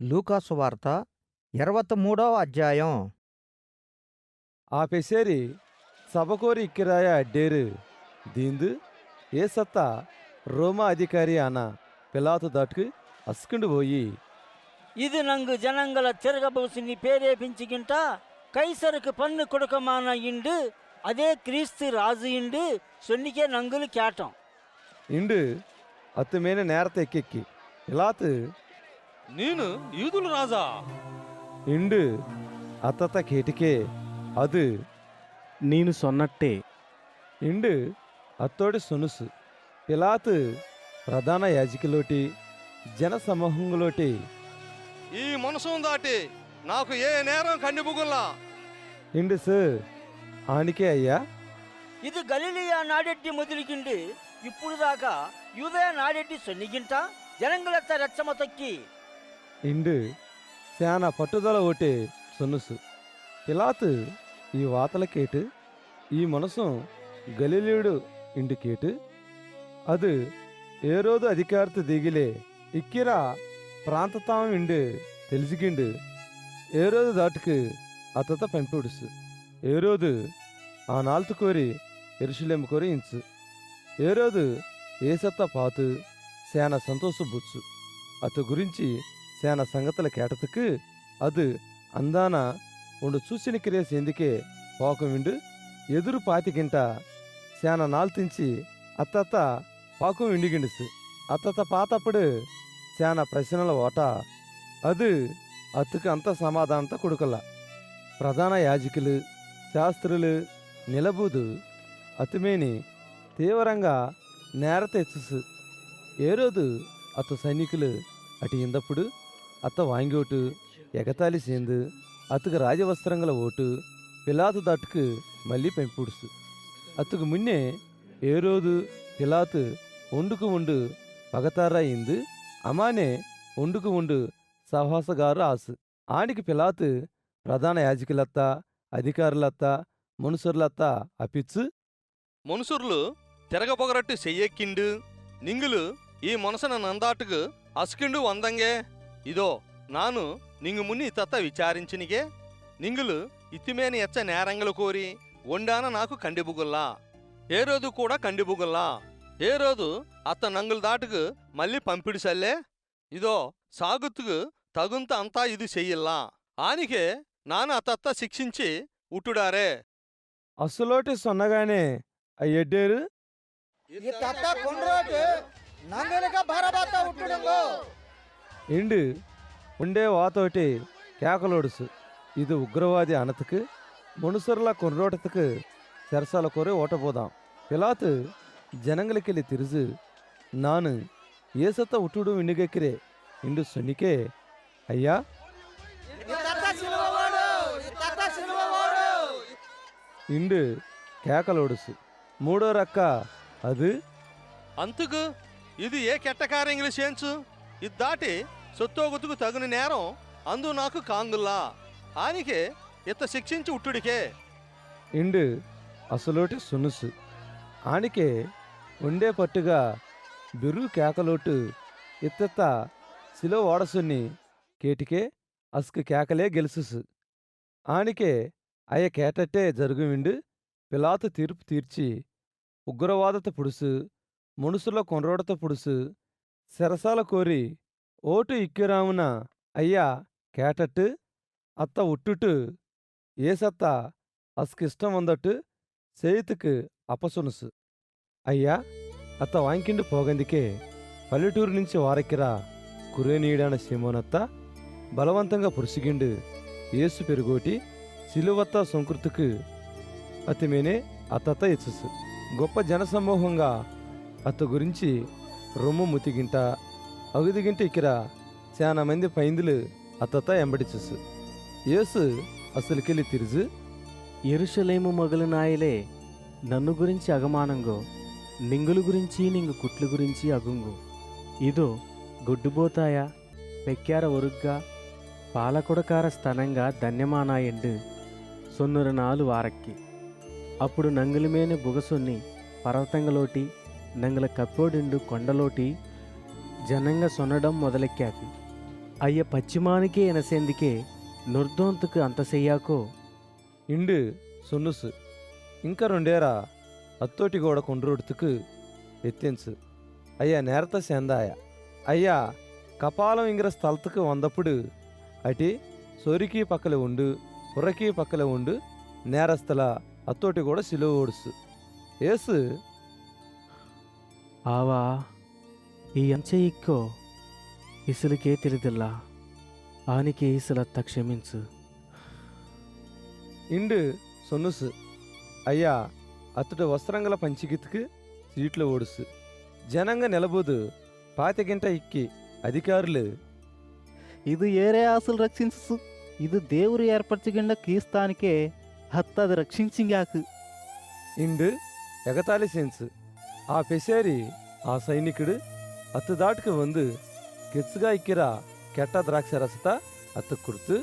లూకాసు వార్త ఇరవై మూడవ అధ్యాయం ಆ ಪೆಸೇರಿ ಸಬಕೋರಿ ಇಕ್ಕಿರಾಯ ಅಡ್ಡೇರು ದೀಂದು ಏಸತ್ತ ರೋಮ ಅಧಿಕಾರಿ ಆನ పిలాతు దాటుకు అస్కుండు పోయి ఇది నంగు జనంగల తిరగబోసిని పేరేపించిగింట కైసరుకు పన్ను కొడుకమాన ఇండు అదే క్రీస్తు రాజు ఇండు సొన్నికే నంగులు కేటం ఇండు అత్తుమేన నేరత ఎక్కెక్కి పిలాతు ನೀನು ಯೂದುಲು ರಾಜ ఇండు అత్తత కేటికే అది ನೀನು ಸೊನ್ನಟ್ಟೆ ఇండు అత్తోడి సొనుసు పిలాతు ప్రధాన యాజకులోటి జన సమూహంలోటి ఈ మనసు దాటి నాకు ఏ నేరం కండిపుగుల్లా ఇండు సు ఆనికే అయ్యా ఇది గలిలియా నాడెడ్డి మొదలుగిండు ఇప్పుడు దాకా యూదయ నాడెడ్డి సొన్నిగింట జనంగలెత్త రెచ్చమ తొక్కి ఇండు శానా పట్టుదల ఓటే సొనుసు. పిలాతు ఈ వాతల కేటు ఈ మనసు గలిలీయుడు ఇండు కేటు. అది ఏ రోజు అధికారత దిగిలే ఇక్కిరా ప్రాంతతాం ఇండు తెలిసిగిండు. ఏ రోజు దాటుకు అతత పెంపుడుసు. ఏ రోజు ఆ నాల్తు కోరి ఎరుషులేము కోరి ఇంచు. ఏ రోజు ఏసత్త పాతు శాన సంతోషబుచ్చు. అత గురించి శాన సంగతుల కేటతకు అది అందాన ఉండు చూసిన ఎందుకే పోకం విండు ఎదురు పాతికింట శాన నాల్తించి అత్తత్త పాకం విండిగిండుసు అత్తత్త పాతప్పుడు శాన ప్రశ్నల ఓట అది అత్తుకు అంత సమాధానంతో కొడుకల. ప్రధాన యాజకులు శాస్త్రులు నిలబూదు అతుమేని తీవ్రంగా నేర తెచ్చుసు ఏ రోజు అత్త సైనికులు అటు ఇందప్పుడు అత్త వాంగోటు ఎగతాళి సేందు అతుకు రాజవస్త్రంగల ఓటు పిలాతు దట్టుకు మళ్ళీ పెంపుడుసు. అతుకు మున్నే ఏ రోజు పిలాతు ఒండుకు ఉండు పగతారా ఇందు అమానే ఒండుకు ఉండు సహవాసగారు ఆసు. ఆనికి పిలాతు ప్రధాన యాజకులత్త అధికారులత్త మనుషులత్త అపిచ్చు. మనుషుర్లు తిరగబొగరట్టు చెయ్యెక్కిండు. నింగులు ఈ మనసున నందాటుకు అస్కిండు వందంగే. ఇదో నాను నింగు మున్ని తత్త విచారించినిగే. నింగులు ఇత్తిమేని ఎచ్చ నేరంగలు కోరి వండాన నాకు కండిబుగుల్లా. ఏ రోజు కూడా కండిబుగుల్లా. ఏ రోజు అత్త నంగులు దాటుకు మళ్ళీ పంపిడి సల్లే. ఇదో సాగుతుకు తగుంత అంతా ఇది చెయ్యిల్లా. ఆనికే నాన్న అత్తత్త శిక్షించి ఉట్టుడారే. అసలోటి సొన్నగానే అయ్యడ్డేరు? ఇండు ఉండే వాతోటి కేకలోడుసు ఇది ఉగ్రవాది అనతకు మనుసరుల కొన్రోటతకు చెరసాల కోరి ఓటపోదాం పిలాతు జనంగలికెళ్ళి తిరుజు నాను ఏసత్త ఉట్టుడు ఇండుగెక్కిరే ఇండు సొన్నికే అయ్యా ఇండు కేకలోడుసు మూడో రక్క అది అంతుకు ఇది ఏ కెట్టకార్యంగిలి చేంచు ఇది దాటి సొత్తోగుతుకు తగిన నేరం అందు నాకు కాంగుల్లా ఆనికే ఇత్త శిక్షించి ఉట్టుడికే. ఇండు అసలోటి సునుసు. ఆనికే ఉండే పట్టుగా బిర్రు కేకలోటు ఇత్తెత్త శిలో ఓడసుని కేటికే అస్కు కేకలే గెలుసుసు. ఆనికే అయ్య కేటట్టే జరుగు విండు పిలాతు తీర్పు తీర్చి ఉగ్రవాదత పుడుసు మనుసుల కొనరోడత పుడుసు శరసాల కోరి ఓటు ఇక్కిరామున అయ్యా కేటట్టు అత్త ఉట్టుటు ఏసత్త అస్కిష్టం వందట్టు చేతుకు అపసునుసు. అయ్యా అత్త వాంకిండు పోగందుకే పల్లెటూరు నుంచి వారెక్కిరా కురేనీడాన సీమోనత్త బలవంతంగా పురుసిగిండు ఏసు పెరుగోటి సిలువత్త సంకృతికి అతిమేనే అత్తత్త ఇచ్చసు గొప్ప జనసమూహంగా అత్త గురించి రొమ్ము ముతిగింట అగుదిగింట ఇక్కడ చాలా మంది పైందులు అత్తత్త ఎంబడిచుసు యేసు అసలుకెళ్ళి తిరుజు. ఎరుషలేము మొగలు నాయలే నన్ను గురించి అగమానంగో నింగులు గురించి నింగు కుట్లు గురించి అగుంగు. ఇదో గొడ్డుబోతాయ పెక్కార ఒరుగ్గా పాలకొడకార స్థనంగా ధన్యమానాయండు సొన్నుర నాలు వారక్కి. అప్పుడు నంగులమేని బుగసొన్ని పర్వతంగలోటి నంగుల కప్పోడిండు కొండలోటి జనంగా సొనడం మొదలెక్కాది అయ్య పశ్చిమానికే ఎనసేందుకే అంత సెయ్యాకో? ఇండు సొన్నుసు ఇంకా రెండేరా అత్తోటి గోడ కొండ్రోడుతుకు ఎత్తించు. అయ్యా నేరత సేందాయ. అయ్యా కపాలం ఇంగ్ర స్థలతకు వందప్పుడు అటి సోరికి పక్కల ఉండు పురకి పక్కల ఉండు నేరస్తల అత్తోటి కూడా సిలువ ఓడుసు ఏసు? ఆవా ఈ అంచె ఇక్కో ఇసులకే తెలిదిల్ల. ఆనికే ఇసుల క్షమించు. ఇండు సొనుసు అయ్యా అతడు వస్త్రంగల పంచిగితుకు సీట్లు ఓడుసు. జనంగా నిలబోదు పాతగింట ఇక్కి అధికారులు. ఇది ఏరే ఆశలు రక్షించు ఇది దేవుడు ఏర్పరచగండ కీస్తానికే హత్తది రక్షించింగాకు ఇండు ఎగతాలి సెన్సు ఆ పెసేరి ఆ సైనికుడు అత్తు దాటుకు వందు కెచ్చుగా ఇక్కిరా కెట్ట ద్రాక్ష రసత అత్తు కుర్తు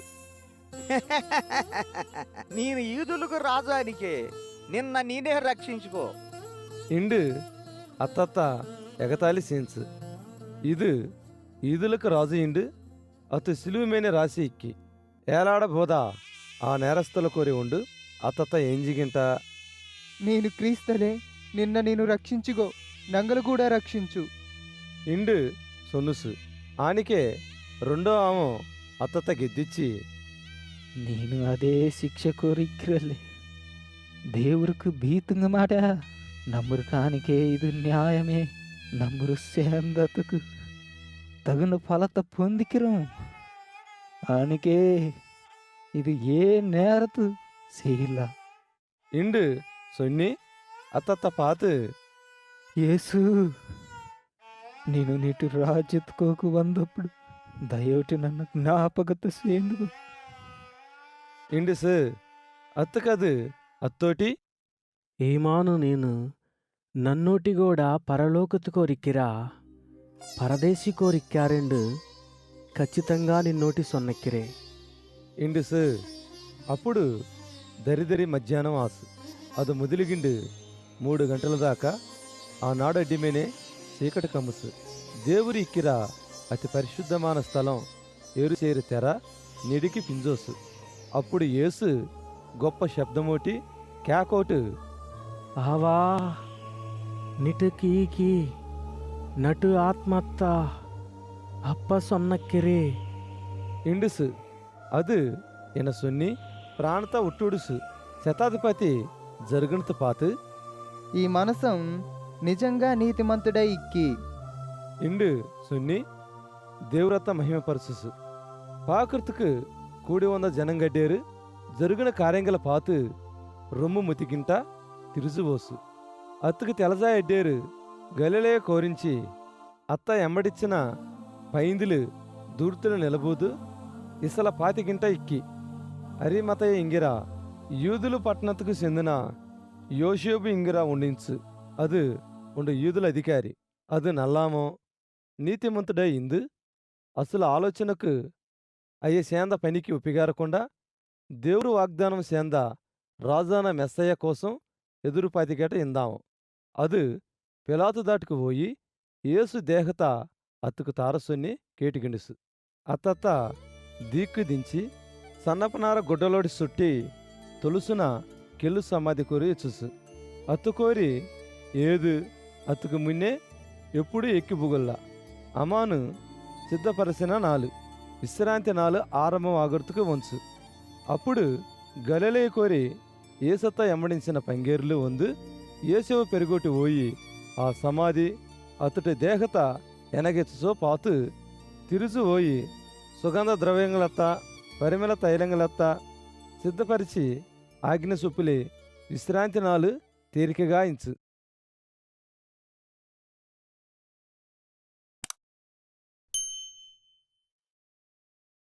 నేను ఈదులకు రాజానికే నిన్న నేనే రక్షించుకో ఇండు అత్తత్త ఎగతాళి సెన్స్ ఇది ఈదులకు రాజు ఇండు అతు సిలువుమేనే రాసి ఇక్కి ఏలాడబోదా ఆ నేరస్తుల కోరి ఉండు అత్తత్త ఏం జిగింట నేను క్రీస్తలే నిన్న నేను రక్షించుగో నంగలు కూడా రక్షించు ఇండు సొనుసు ఆనికే రెండో ఆమె అత్తత గెద్దిచ్చి నేను అదే శిక్ష కోరిక్కిరలే దేవుడికి బీతుంగ మాట నమ్మురు కానికే ఇది న్యాయమే నమ్మురు సేందతకు తగిన ఫలత పొందికిరం ఆనికే இது ஏன் நேரத்து செய்யல இன்று சொன்னி அத்தத்தை பார்த்து இயேசு నేను నేటి రాజెత్తుకోకు వందప్పుడు దయోటి నన్ను జ్ఞాపకత సేందుకు ఏంటి సార్? అత్త కాదు అత్తోటి? ఏమాను నేను నన్నోటి కూడా పరలోకతు కోరిక్కిరా పరదేశి కోరిక్కారెండు ఖచ్చితంగా నిన్నోటి సొన్నక్కిరే. ఏంటి సార్? అప్పుడు దరిదరి మధ్యాహ్నం ఆసు అది ముదిలిగిండు మూడు గంటల దాకా. ఆనాడు అడ్డిమేనే చీకటి కమ్ముసు దేవురి ఇక్కిరా అతి పరిశుద్ధమైన స్థలం ఏరు చేరు తెర నిడికి పింజోసు. అప్పుడు యేసు గొప్ప శబ్దమోటి కేకోటు ఆవా నిటు కీకి నటు ఆత్మత్త అప్ప సొన్నక్కిరే ఇండుసు. అది ఎన సొన్ని ప్రాణత ఉట్టుడుసు. శతాధిపతి జరుగునత పాతు. ఈ మనసం నిజంగా నీతిమంతుడై ఇక్కి. ఇండు సున్ని దేవ్రత ದೇವ್ರತ್ತ ಮಹಿಮೆ కూడి ಪಾಕೃತಕ್ಕೆ జనం గడ్డేరు జరిగిన ಜರುಗಿನ ಕಾರ್ಯಂಗಳ రొమ్ము ರೊಮ್ಮು తిరుసుబోసు ತಿರುಸುಬೋಸು అత్తుకు తెలజాయడ్డేరు గలిలే కోరించి అత్త ఎమ్మడిచ్చిన పైందులు దూర్తులు నిలబూదు ఇసల పాతికింట ఇక్కి. అరిమతయ్య ఇంగిరా యూదులు పట్టణతుకు చెందిన యోషోబు ఇంగిరా ఉండించు. అది ఉండు యూదుల అధికారి అది నల్లామో నీతిమంతుడై ఇందు అసలు ఆలోచనకు అయ్యే సేంద పనికి ఒప్పిగారకుండా దేవుడు వాగ్దానం సేంద రాజాన మెస్సయ్య కోసం ఎదురుపాతిగట ఇందాము అది పిలాతు దాటుకు పోయి ఏసు దేహత అత్తుకు తారసుని కేటిగిండుసు అత్తత్త దీక్కు దించి సన్నపనార గుడ్డలోడి సుట్టి తొలుసున కెల్లు సమాధి కోరి చూసు అత్తుకోరి ఏదు అత్తుకు మున్నే ఎప్పుడూ ఎక్కి అమాను సిద్ధపరిచిన నాలు విశ్రాంతి నాలు ఆరంభం ఆగుర్తుకు వంచు. అప్పుడు గలలే కోరి ఏసత్త ఎమ్మడించిన పంగేరులు వందు ఏసవ పెరుగొట్టి పోయి ఆ సమాధి అతడి దేహత ఎనగెచ్చుసో పాతు తిరుచు పోయి సుగంధ ద్రవ్యంగలత్త పరిమళ తైలంగలత్త సిద్ధపరిచి ఆజ్ఞ సొప్పులే విశ్రాంతి నాలు తీరికగా ఇంచు.